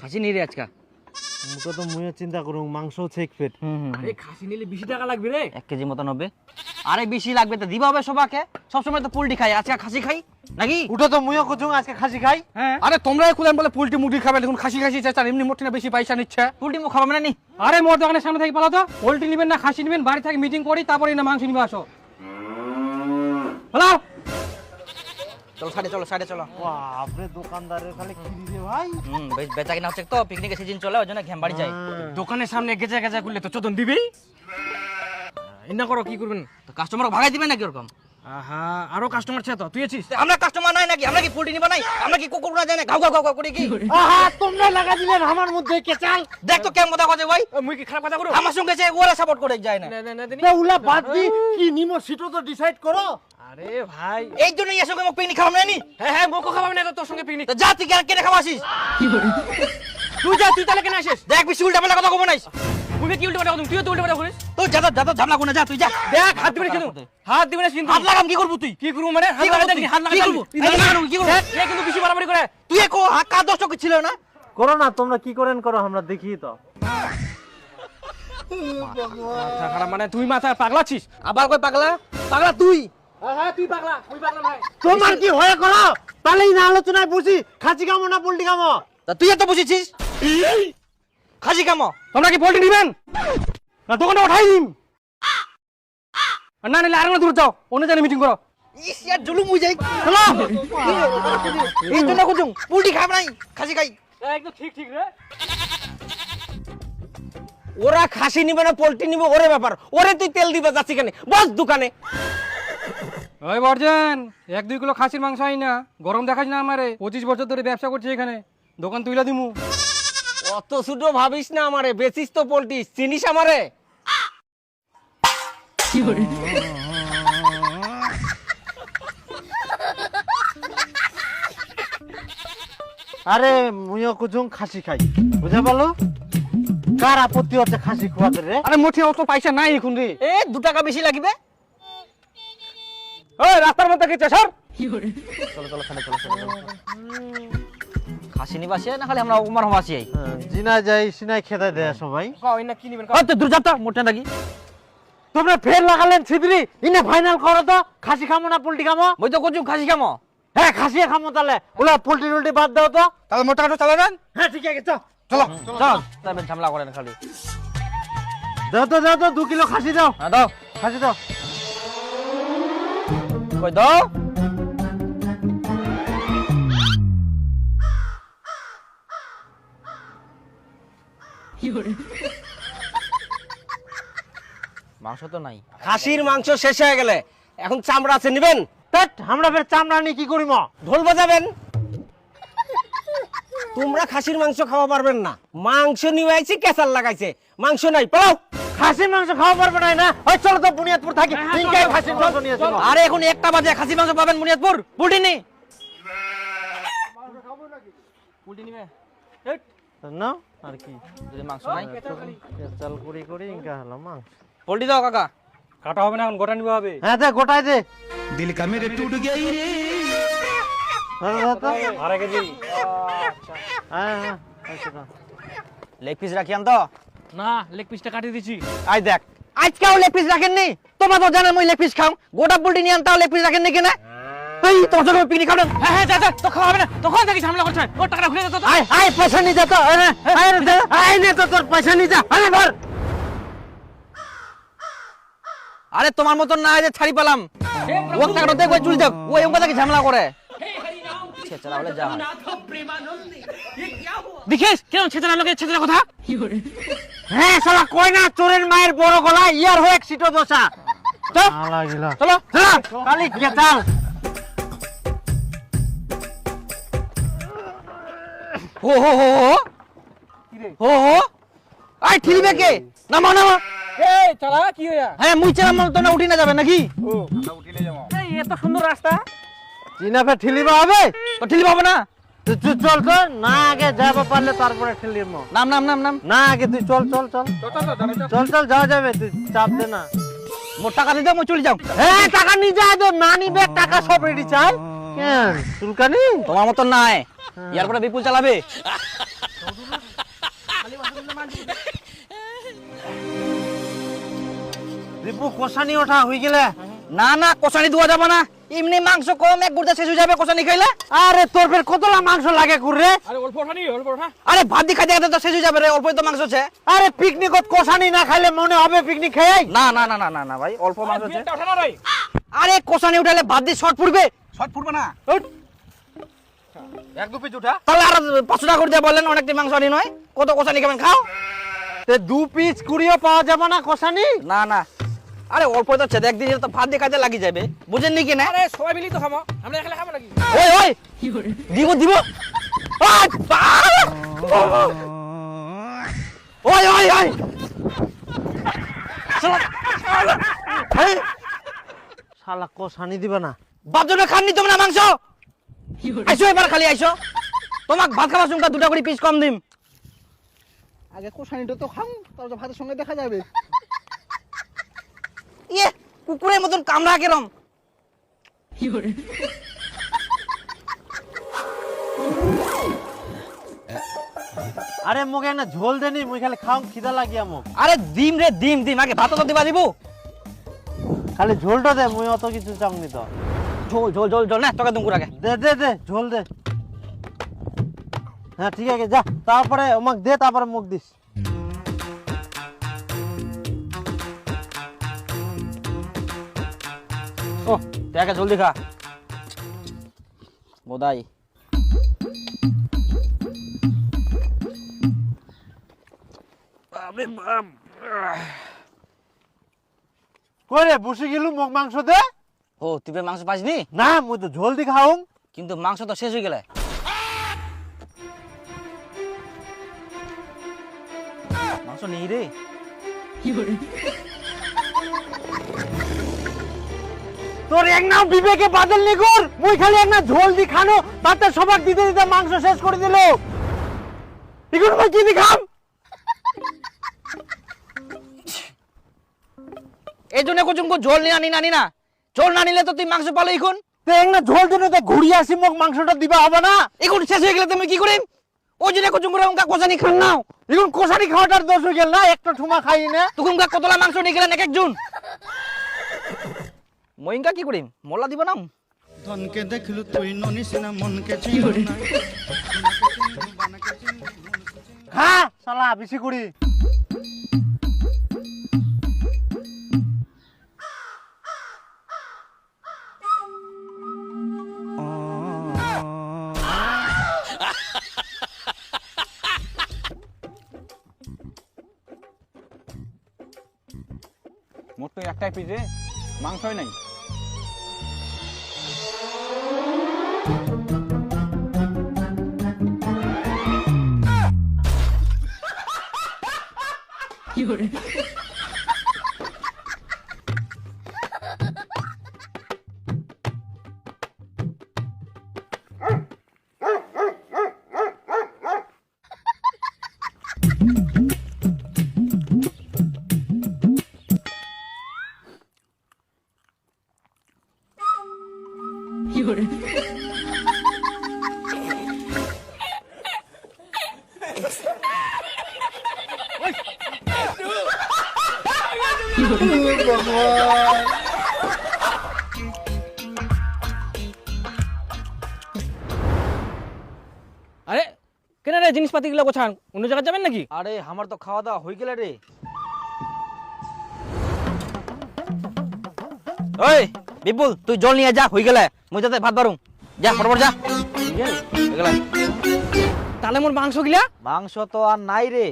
খাসি নিয়ে রে আজকা। মুখে তো মুয়ে চিন্তা করুন মাংস চেক পেট। আরে খাসি নিলে বেশি টাকা লাগবে রে। এক কেজি মতন হবে। আরে বেশি লাগবে তো দিবা হবে সবাকে সবসময় তো পোল্ট্রি খাই আজকে খাসি খাই নাকি? উঠো তো মুয়ে কুচুং আজকে খাসি খাই। হ্যাঁ। আরে তোমরা খুলেন বলে পোল্ট্রি মুরগি খাবে দেখুন খাসি খাসি চাচ্ছেন এমনি মোটে না বেশি পয়সা নিচ্ছে। পোল্ট্রি মুখ খাবে না নি? আরে মোর দোকানের সামনে থেকে পালো তো। পোল্ট্রি নেবেন না খাসি নেবেন বাড়ি থেকে মিটিং করি তারপরে না মাংস নিবে আসো। হ্যালো চলো সাইডে চলো সাইডে চলো বাপরে দোকানদারের খালি খিরি রে ভাই হুম বেশ বেচা কিনা হচ্ছে তো পিকনিকের সিজন চলে ওই জন্য ঘ্যাম বাড়ি যাই দোকানের সামনে গেজা গেজা করলে তো চোদন দিবেই এনা করো কি করবেন তো কাস্টমার ভাগাই দিবেন নাকি ওরকম আহা আরও কাস্টমার আছে তো তুই আছিস আমরা কাস্টমার নাই নাকি আমরা কি পোল্ট্রি নিবা নাই আমরা কি কুকুর না যায় না গাও গাও গাও গাও করে কি আহা তোমরা লাগা দিলেন আমার মধ্যে কেচাল দেখ তো কেমন কথা কথা ভাই মুই কি খারাপ কথা করো আমার সঙ্গে যে ওরা সাপোর্ট করে যায় না না, না, না। উলা বাদ দি কি নিমো সিটো তো ডিসাইড করো আরে ভাই। এই জন্য সঙ্গে মোক পিকনিক নি হ্যাঁ হ্যাঁ মোকো খাওয়াবি না তোর সঙ্গে পিকনিক। যা তুই কেন কেন খাওয়াছিস তুই যা তুই তাহলে কেন আসিস? দেখ বেশি উল্টা পাল্টা কথা কব নাই মুই কি উল্টো পাল্টা করুম তুইও তো উল্টো পাল্টা করিস তো যা যা যা ঝামলা কোনা যা তুই যা। দেখ হাত দিবি না কিন্তু। হাত দিবি না। কিন্তু। হাত লাগাম কি করব তুই? কি করব মানে? হাত কি লাগা করব দেখি তুই? হাত লাগা কি করব? কি করব? এ কিন্তু বেশি বাড়াবাড়ি করে। তুই একো হাত দশ ছিল না? করো না তোমরা কি করেন করো আমরা দেখি তো। মাথা খারাপ মানে তুই মাথা পাগলাছিস আবার কই পাগলা? পাগলা তুই? হ্যাঁ ভাই। তোমার কি হয়ে করো তাহলেই না আলোচনায় বুঝি খাসি কামো না পোল্ট্রি কামো তা তুই এত বুঝেছিস? খাসি কামো তোমরা কি পোল্ট্রি নিবেন? না দোকানটা উঠাই দিন। না নিলে আরেকটা দূর যাও অন্য জায়গায় মিটিং করো। ইয়ার জুলুম হই যাই চলো এই জন্য কুচুং পুলটি খাব নাই খাসি খাই। একদম ঠিক ঠিক রে। ওরা খাসি নিবে না পোল্ট্রি নিবে ওরে ব্যাপার। ওরে তুই তেল দিবে যাচ্ছি কেন? বস দোকানে। ওই বর্জন এক দুই কিলো খাসির মাংস হয় না। গরম দেখাস না আমারে। পঁচিশ বছর ধরে ব্যবসা করছি এখানে। দোকান তুইলা দিমু। অত ছোট ভাবিস না আমারে বেচিস তো পোল্ট্রি। চিনিস আমারে? আরে মুইও কুচুং খাসি খাই। বুঝা পারল? কার আপত্তি হচ্ছে খাসি খোয়াতে রে? আরে মোটে অত পয়সা নাই এখন রে। এ দু টাকা বেশি লাগবে? ওই রাস্তার মধ্যে সর চলো চলো খানে চলো চলো খাসি নিবাসে? না খালি আমরা উমার হমাসি আই হ্যাঁ, জিনা যাই সিনাই খেতে দেয় সবাই। কই না কি নিবেন তো দূর যাতা মোটে নাকি। তোমরা ফের লাগালেন ছিদ্রি ইনে ফাইনাল করো তো খাসি খামো না পোল্ট্রি খামো? বই তো কুচুং খাসি কামো হ্যাঁ খাসি খামো তাহলে। ওলা পোল্ট্রি টোল্ট্রি বাদ দাও তো। তাহলে মোটা কাটো চালা দেন হ্যাঁ ঠিক আছে চল। চলো চল তারপর ঝামেলা করেন খালি। দাও তো দাও তো দু কিলো খাসি দাও। হ্যাঁ দাও। খাসি দাও। কই দাও। মাংস তো নাই। খাসির মাংস শেষ হয়ে গেলে। এখন চামড়া আছে নিবেন? আমরা ফের চামড়া নিয়ে কি করিম? ঢোল বাজাবেন? তোমরা খাসির মাংস খাওয়া পারবেন না। মাংস নিয়ে আইছি কেসার লাগাইছে। মাংস নাই পাও খাসির মাংস খাওয়া পারবে না ওই চলো তো বুনিয়াদপুর থাকি। হ্যাঁ, তিনটায় চলো আরে এখন একটা বাজে খাসি মাংস পাবেন বুনিয়াদপুর পুটি নেই দাও কাকা। কাটা হবে না এখন গোটা নিবে হ্যাঁ দে গোটাই দে। দিল লেগ পিস রাখিয়াম তো। না লেগ পিসটা কাটিয়ে দিছি আই দেখ আজকেও লেগ পিস রাখেন নি তোমরা তো জানেন মই লেগ পিস খাও। গোটা পোল্টি নিয়ে আনতাও লেগ পিস রাখেন নি কেন? এই তোমার জন্য পিকনিক খাবেন হ্যাঁ হ্যাঁ যা তো না। তখন থেকে ঝামেলা করছে। ও টাকাটা ঘুরে আয় আয় পয়সা নিয়ে যা তো। আয় নে, আয় রে, দে, আয় নে তো তোর পয়সা নিয়ে যা। আরে ধর। আরে তোমার মতন না যে ছাড়ি পেলাম। ও টাকাটা দেখ দেখে ঝামেলা করে? ছেচরা বলে যা দেখিস কেন ছেচরা লোকে ছেচরা কথা? হ্যাঁ শালা কই না চোরের মায়ের বড় গলা ইয়ার হয়ে সিটো দশা চলো চলো কালি গেতাল হো হো হো হো হো। হো আই ঠিলবে কে? নামো নামো। এই চালা কি হইয়া? হ্যাঁ মুই চেলাম তো না উঠি না যাবে নাকি? এই এত সুন্দর রাস্তা। চিনা ফের ঠেলিবা হবে? তো ঠিলবে হবে না? তুই তুই চল তো না আগে যাব পারলে তারপরে ঠেলিম। নাম নাম নাম নাম। না আগে তুই চল চল চল। চল চল যাওয়া যাবে তুই চাপ দে না। মোর টাকা দিতে মই চলে যাও। হ্যাঁ টাকা নিয়ে যা তো না নিবে টাকা সব রেডি চাই। কেন চুলকানি? তোমার মতন নাই। ইয়ার পরে বিপুল চালাবে। দীপু কষানি ওঠা হয়ে গেলে? না না কষানি দেওয়া যাবে না। এমনি মাংস কম এক গুড়তে শেষ হয়ে যাবে কষানি খাইলে আরে তোর ফের কতলা মাংস লাগে কুরে আরে অল্প ওঠা অল্প ওঠা আরে ভাত দিয়ে খাইতে খাইতে তো শেষ হয়ে যাবে রে অল্পই তো মাংস আছে। আরে পিকনিকত কষানি না খাইলে মনে হবে পিকনিক খেয়ে না না না না না না ভাই অল্প মাংস আছে। না আরে কষানি উঠালে ভাত দিয়ে শর্ট পড়বে শর্ট ফুটবে না। এক দু পিস উঠা। তাহলে আর পাঁচশো টাকা করে দিয়ে বললেন অনেকটি মাংস আনি নয়। কত কষানি খাবেন খাও। তে দু পিস কুড়িও পাওয়া যাবে না কষানি না না। আরে অল্প তো আছে একদিন তো ভাত দিয়ে খাইতে লাগি যাবে বুঝেন নি কি না? আরে সবাই মিলি তো খাব আমরা এখানে খাব নাকি? ওই ওই! দিব দিব! ওই ওই ওই! শালা, শালা! কষানি দিবে না। বাপজনে খাননি তোমরা মাংস? আইসো এবার খালি আইসো। তোমাক ভাত খাওয়ার সঙ্গে দুটা করে পিস কম দিম। আগে কোষানিটা তো খাম তারপর ভাতের সঙ্গে দেখা যাবে। ইয়ে কুকুরের মতন কামড়া কেরম। আরে মুখে না ঝোল দেনি মুই খালি খাও খিদা লাগিয়া মুখ। আরে ডিম রে ডিম ডিম আগে ভাত তো দিবা দিব। খালি ঝোলটা দে মুই অত কিছু চাংনি তো। ঝোল ঝোল ঝোল ঝোল না তোকে দুম আগে দে দে দে ঝোল দে। হ্যাঁ ঠিক আছে যা তারপরে আমাকে দে তারপরে মুখ দিস। দেখে জলদি খা। বোধাই কই রে বসে গেলু মুখ মাংস দে ও তুই মাংস পাসনি? না মুই তো ঝোল দি খাও কিন্তু মাংস তো শেষ হয়ে গেলে। মাংস নেই রে। তোর এক নাও বিবেকে বাদল নি কর মুই খালি এক না ঝোল দি খানো তাতে সবার দিতে দিতে মাংস শেষ করে দিল। এখন মুই কি দি খাম? এই জন্য ঝোল নিয়ে আনি নানি না। ঝোল না নিলে তো তুই মাংস পালো এখন এক না ঝোল দিনে তো ঘুরিয়ে আসি মুখ মাংসটা দিবা হবে না। এখন শেষ হয়ে গেলে তুমি কি করিম? ওই জন্য কুচুম করে উনকা কোসানি খান নাও এখন কষারি খাওয়াটার দোষ হয়ে গেল না একটা ঠুমা খাই না। তখন কতলা মাংস নিয়ে গেলেন এক একজন? মইনকা কি করিম? মোল্লা দিব না ধনকে দেখলু তুই ননিস না মনকে চিনু না খা শালা বেশি করি। মোট তো একটাই রে মাংসই নাই। 何これ。夜 Ha আরে কেন রে জিনিসপাতি গুলো গোছান? অন্য জায়গায় যাবেন নাকি? আরে আমার তো খাওয়া দাওয়া হয়ে গেলে রে। ওই বিপুল তুই জল নিয়ে যা হয়ে গেলে। মুই যাতে ভাত বারুম যা ফটফট যা। তাহলে মোর মাংস গিলা মাংস তো আর নাই রে।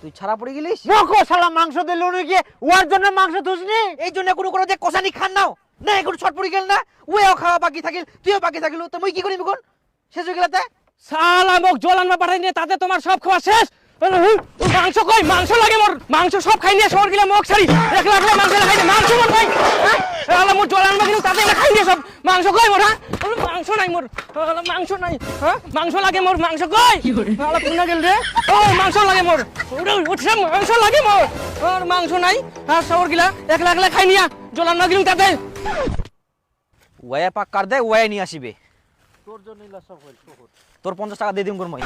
তুই ছাড়া পড়ে গেলিস? মুখ শালা মাংস দিল উনি নাকি ওর জন্য মাংস থুসনি এই জন্য কোনো কোনো যে কষানি খান নাও। না এখন ছট পড়ে গেল না। ওও খাওয়া বাকি থাকিল তুইও বাকি থাকিল। তো মুই কি করিম এখন? শেষ হয়ে গেলে সালা মোক জল আনবা পাঠাই নিয়ে তাতে তোমার সব খাওয়া শেষ। মাংস কই? মাংস লাগে মোর। মাংস সব খাই নিয়ে শহর গিলা মোক ছাড়ি। একলা একলা মাংস খাই মাংস মোর কই? আলা মোর জল আনবা কিন্তু তাতে খাই নিয়ে সব মাংস কই মোর মাংস নাই মোর মাংস নাই হ্যাঁ মাংস লাগে মোর মাংস কই? আলা গেল রে? ও মাংস লাগে মোর উঠছে মাংস লাগে মোর। আর মাংস নাই। আর শহর গিলা একলা একলা খাই নিয়া জল আনবা কিন্তু তাতে। ওয়ে পাক কার দে ওয়ে নিয়ে আসিবে। তোর জন্য তোর পঞ্চাশ টাকা দিয়ে দিম কর মই।